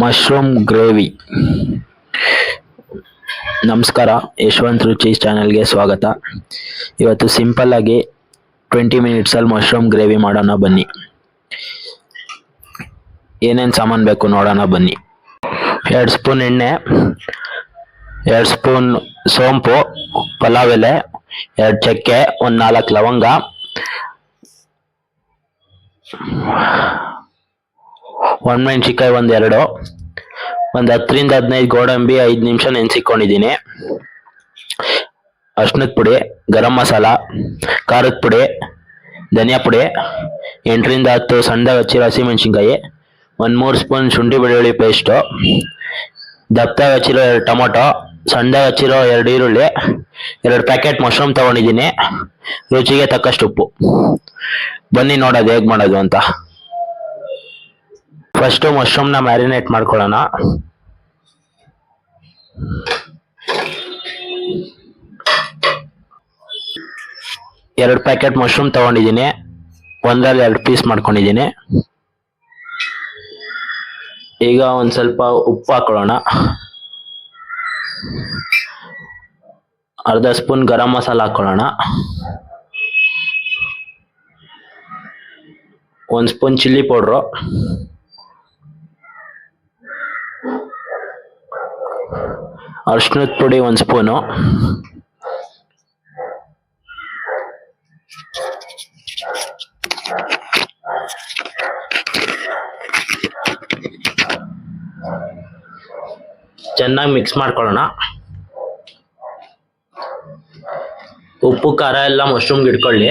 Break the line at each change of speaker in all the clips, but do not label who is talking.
Mushroom gravy. ನಮಸ್ಕಾರ, ಯಶವಂತ್ ರುಚಿ ಚಾನಲ್ಗೆ ಸ್ವಾಗತ. ಇವತ್ತು ಸಿಂಪಲ್ ಆಗಿ ಟ್ವೆಂಟಿ ಮಿನಿಟ್ಸಲ್ಲಿ ಮಶ್ರೂಮ್ ಗ್ರೇವಿ ಮಾಡೋಣ ಬನ್ನಿ. ಏನೇನು ಸಾಮಾನು ಬೇಕು ನೋಡೋಣ ಬನ್ನಿ. ಎರಡು ಸ್ಪೂನ್ ಎಣ್ಣೆ, ಎರಡು ಸ್ಪೂನ್ ಸೋಂಪು, ಪಲಾವ್ ಎಲೆ, ಎರಡು ಚಕ್ಕೆ, ಒಂದು ನಾಲ್ಕು ಲವಂಗ. ಒಣಮೆಣ್ಸಿಕಾಯಿ ಒಂದೆರಡು ಒಂದು ಹತ್ತರಿಂದ ಹದಿನೈದು ಗೋಡಂಬಿ, ಐದು ನಿಮಿಷ ನೆನೆಸಿಕೊಂಡಿದ್ದೀನಿ. ಅರ್ಶಿನದ ಪುಡಿ, ಗರಂ ಮಸಾಲ, ಖಾರದ ಪುಡಿ, ಧನಿಯಾ ಪುಡಿ, ಎಂಟರಿಂದ ಹತ್ತು ಸಣ್ಣದಾಗ ಹಚ್ಚಿರೋ ಹಸಿಮೆಣಸಿನ್ಕಾಯಿ ಒಂದು ಮೂರು ಸ್ಪೂನ್ ಶುಂಠಿ ಬೆಳ್ಳುಳ್ಳಿ ಪೇಸ್ಟು ದಪ್ಪದಾಗ ಹಚ್ಚಿರೋ ಎರಡು ಟೊಮೊಟೊ ಸಣ್ಣದಾಗ ಹಚ್ಚಿರೋ ಎರಡು ಈರುಳ್ಳಿ, ಎರಡು ಪ್ಯಾಕೆಟ್ ಮಶ್ರೂಮ್ ತಗೊಂಡಿದ್ದೀನಿ. ರುಚಿಗೆ ತಕ್ಕಷ್ಟು ಉಪ್ಪು. ಬನ್ನಿ ನೋಡೋದು ಹೇಗೆ ಮಾಡೋದು ಅಂತ. ಫಸ್ಟು ಮಶ್ರೂಮ್ನ ಮ್ಯಾರಿನೇಟ್ ಮಾಡ್ಕೊಳ್ಳೋಣ. ಎರಡು ಪ್ಯಾಕೆಟ್ ಮಶ್ರೂಮ್ ತಗೊಂಡಿದ್ದೀನಿ. ಒಂದರಲ್ಲಿ ಎರಡು ಪೀಸ್ ಮಾಡ್ಕೊಂಡಿದ್ದೀನಿ. ಈಗ ಒಂದು ಸ್ವಲ್ಪ ಉಪ್ಪು ಹಾಕೊಳ್ಳೋಣ. ಅರ್ಧ ಸ್ಪೂನ್ ಗರಂ ಮಸಾಲ ಹಾಕೊಳ್ಳೋಣ. ಒಂದು ಸ್ಪೂನ್ ಚಿಲ್ಲಿ ಪೌಡ್ರು. ಅರ್ಶಿನದ ಪುಡಿ ಒಂದು ಸ್ಪೂನು. ಚೆನ್ನಾಗಿ ಮಿಕ್ಸ್ ಮಾಡ್ಕೊಳ್ಳೋಣ. ಉಪ್ಪು ಖಾರ ಎಲ್ಲ ಮಶ್ರೂಮ್ಗೆ ಇಟ್ಕೊಳ್ಳಿ.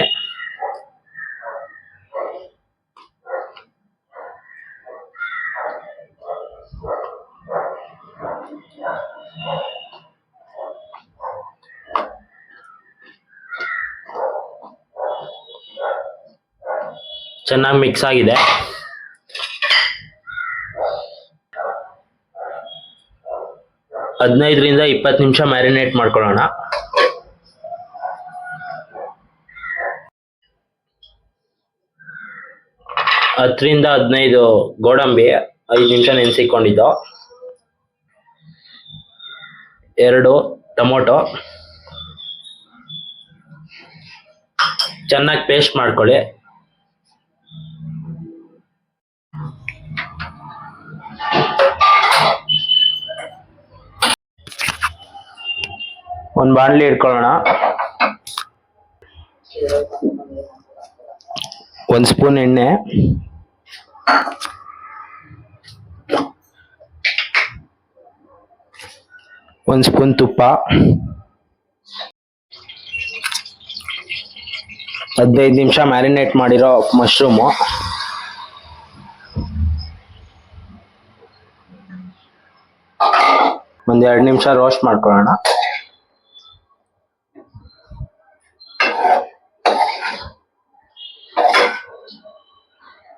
ಚೆನ್ನಾಗಿ ಮಿಕ್ಸ್ ಆಗಿದೆ. ಹದಿನೈದರಿಂದ ಇಪ್ಪತ್ತು ನಿಮಿಷ ಮ್ಯಾರಿನೇಟ್ ಮಾಡ್ಕೊಳ್ಳೋಣ. ಹತ್ತರಿಂದ ಹದಿನೈದು ಗೋಡಂಬಿ, ಐದು ನಿಮಿಷ ನೆನೆಸಿಕೊಂಡಿದ್ದು ಎರಡು ಟೊಮೊಟೊ. ಚೆನ್ನಾಗಿ ಪೇಸ್ಟ್ ಮಾಡ್ಕೊಳ್ಳಿ. ಬಾಣಲಿ ಇಟ್ಕೊಳ್ಳೋಣ ಒಂದು ಸ್ಪೂನ್ ಎಣ್ಣೆ. ಒಂದು ಸ್ಪೂನ್ ತುಪ್ಪ. ಹದಿನೈದು ನಿಮಿಷ ಮ್ಯಾರಿನೇಟ್ ಮಾಡಿರೋ ಮಶ್ರೂಮು. ಎರಡು ನಿಮಿಷ ರೋಸ್ಟ್ ಮಾಡ್ಕೊಳ್ಳೋಣ.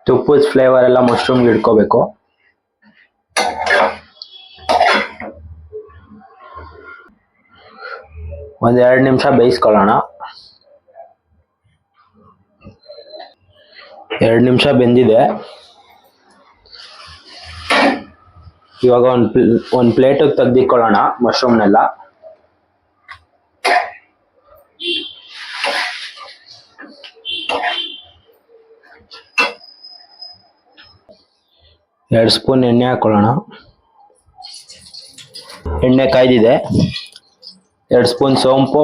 ತುಪ್ಪದ ಫ್ಲೇವರ್ ಎಲ್ಲ ಮಶ್ರೂಮ್ಗೆ ಇಟ್ಕೋಬೇಕು. ಒಂದ್ ಎರಡು ನಿಮಿಷ ಬೇಯಿಸ್ಕೊಳ್ಳೋಣ. ಎರಡು ನಿಮಿಷ ಬೆಂದಿದೆ. ಇವಾಗ ಒಂದು ಒಂದು ಪ್ಲೇಟಿಗೆ ಮಶ್ರೂಮ್ನೆಲ್ಲ ಎರಡು ಸ್ಪೂನ್ ಎಣ್ಣೆ ಹಾಕೊಳ್ಳೋಣ. ಎಣ್ಣೆ ಕಾಯ್ದಿದೆ. ಎರಡು ಸ್ಪೂನ್ ಸೋಂಪು,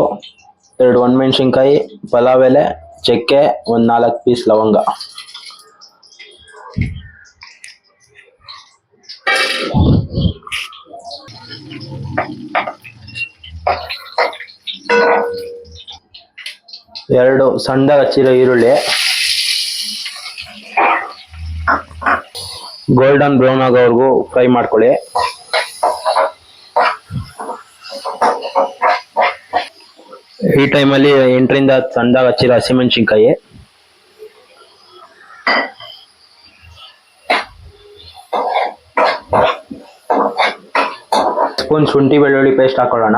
ಎರಡು ಒಣಮೆಣ್ಸಿನ್ಕಾಯಿ, ಪಲಾವ್ ಎಲೆ, ಚಕ್ಕೆ, ಒಂದು ನಾಲ್ಕು ಪೀಸ್ ಲವಂಗ. ಎರಡು ಸಣ್ಣದಾಗಿ ಹಚ್ಚಿರೋ ಈರುಳ್ಳಿ. ಗೋಲ್ಡನ್ ಬ್ರೌನ್ ಆಗೋವರೆಗೂ ಫ್ರೈ ಮಾಡ್ಕೊಳ್ಳಿ. ಈ ಟೈಮಲ್ಲಿ ಎಂಟರಿಂದ ಸಣ್ಣದಾಗ ಹಚ್ಚಿರೋ ಹಸಿಮೆಣಸಿನ್ಕಾಯಿ. ಸ್ಪೂನ್ ಶುಂಠಿ ಬೆಳ್ಳುಳ್ಳಿ ಪೇಸ್ಟ್ ಹಾಕೊಳ್ಳೋಣ.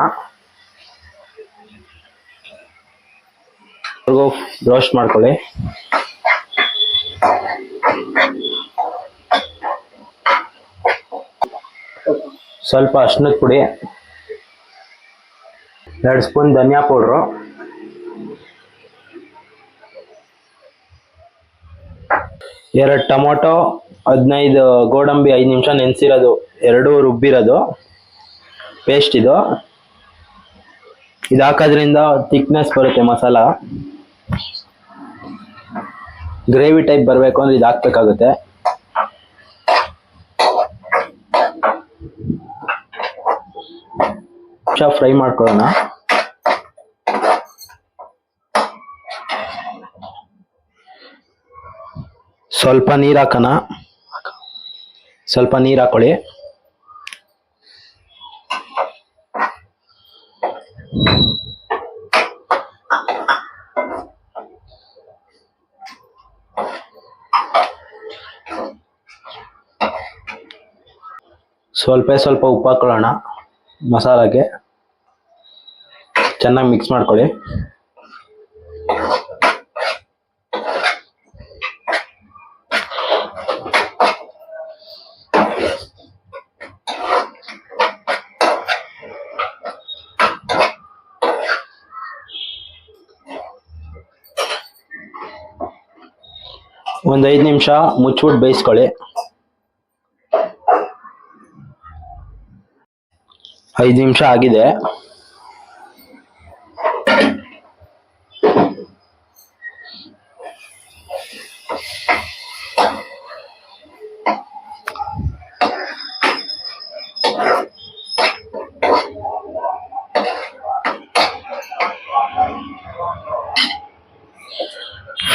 ರೋಸ್ಟ್ ಮಾಡ್ಕೊಳ್ಳಿ. ಸ್ವಲ್ಪ ಅರ್ಶಿನದ ಪುಡಿ, ಎರಡು ಸ್ಪೂನ್ ಧನಿಯಾ ಪೌಡ್ರು, ಎರಡು ಟೊಮೊಟೊ, ಹದಿನೈದು ಗೋಡಂಬಿ ಐದು ನಿಮಿಷ ನೆನೆಸಿರೋದು, ಎರಡು ರುಬ್ಬಿರೋದು, ಪೇಸ್ಟ್ ಇದು. ಇದು ಹಾಕೋದ್ರಿಂದ ಥಿಕ್ನೆಸ್ ಬರುತ್ತೆ ಮಸಾಲ. ಗ್ರೇವಿ ಟೈಪ್ ಬರಬೇಕು ಅಂದ್ರೆ ಇದು ಹಾಕ್ಬೇಕಾಗುತ್ತೆ ನಿಮಿಷ ಫ್ರೈ ಮಾಡ್ಕೊಳ್ಳೋಣ. ಸ್ವಲ್ಪ ನೀರು ಹಾಕೋಣ. ಸ್ವಲ್ಪ ನೀರು ಹಾಕೊಳ್ಳಿ. ಸ್ವಲ್ಪ ಸ್ವಲ್ಪ ಉಪ್ಪು ಹಾಕೊಳ್ಳೋಣ ಮಸಾಲಾಗೆ. ಚೆನ್ನಾಗಿ ಮಿಕ್ಸ್ ಮಾಡ್ಕೊಳ್ಳಿ. ಒಂದು ಐದು ನಿಮಿಷ ಮುಚ್ಚಿಬಿಟ್ಟು ಬೇಯಿಸ್ಕೊಳ್ಳಿ. ಐದು ನಿಮಿಷ ಆಗಿದೆ.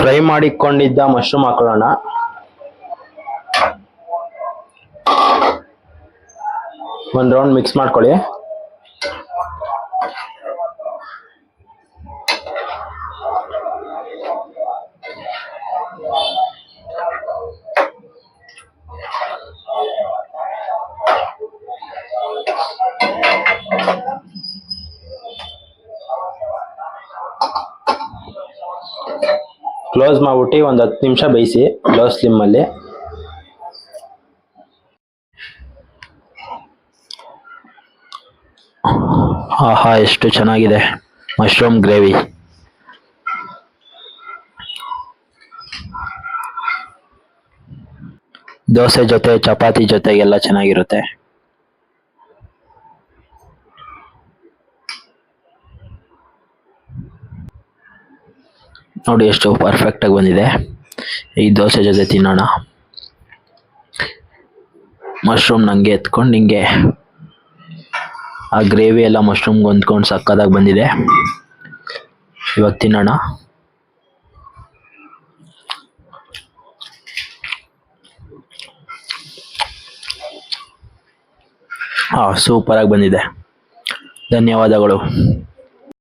ಫ್ರೈ ಮಾಡಿಕೊಂಡಿದ್ದ ಮಶ್ರೂಮ್ ಹಾಕೊಳ್ಳೋಣ. ಒಂದು ರೌಂಡ್ ಮಿಕ್ಸ್ ಮಾಡ್ಕೊಳ್ಳಿ. ಕ್ಲೋಸ್ ಮಾಡ್ಬಿಟ್ಟು ಒಂದು ಹತ್ತು ನಿಮಿಷ ಬೇಯಿಸಿ ಲೋ ಸ್ಲಿಮ್ಮಲ್ಲಿ ಆಹಾ, ಎಷ್ಟು ಚೆನ್ನಾಗಿದೆ. Mushroom gravy. ದೋಸೆ ಜೊತೆ, ಚಪಾತಿ ಜೊತೆಗೆಲ್ಲ ಚೆನ್ನಾಗಿರುತ್ತೆ. ನೋಡಿ ಎಷ್ಟು ಪರ್ಫೆಕ್ಟ್ ಆಗಿ ಬಂದಿದೆ. ಈ ದೋಸೆ ಜೊತೆ ತಿನ್ನೋಣ. ಮಶ್ರೂಮ್ ನಂಗೆ ಎತ್ಕೊಂಡು ಹಿಂಗೆ ಆ ಗ್ರೇವಿ ಎಲ್ಲ ಮಶ್ರೂಮ್ಗೆ ಹೊಂದ್ಕೊಂಡು ಸಕ್ಕದಾಗಿ ಬಂದಿದೆ. ಇವಾಗ ತಿನ್ನೋಣ. ಹಾಂ ಸೂಪರಾಗಿ ಬಂದಿದೆ. ಧನ್ಯವಾದಗಳು.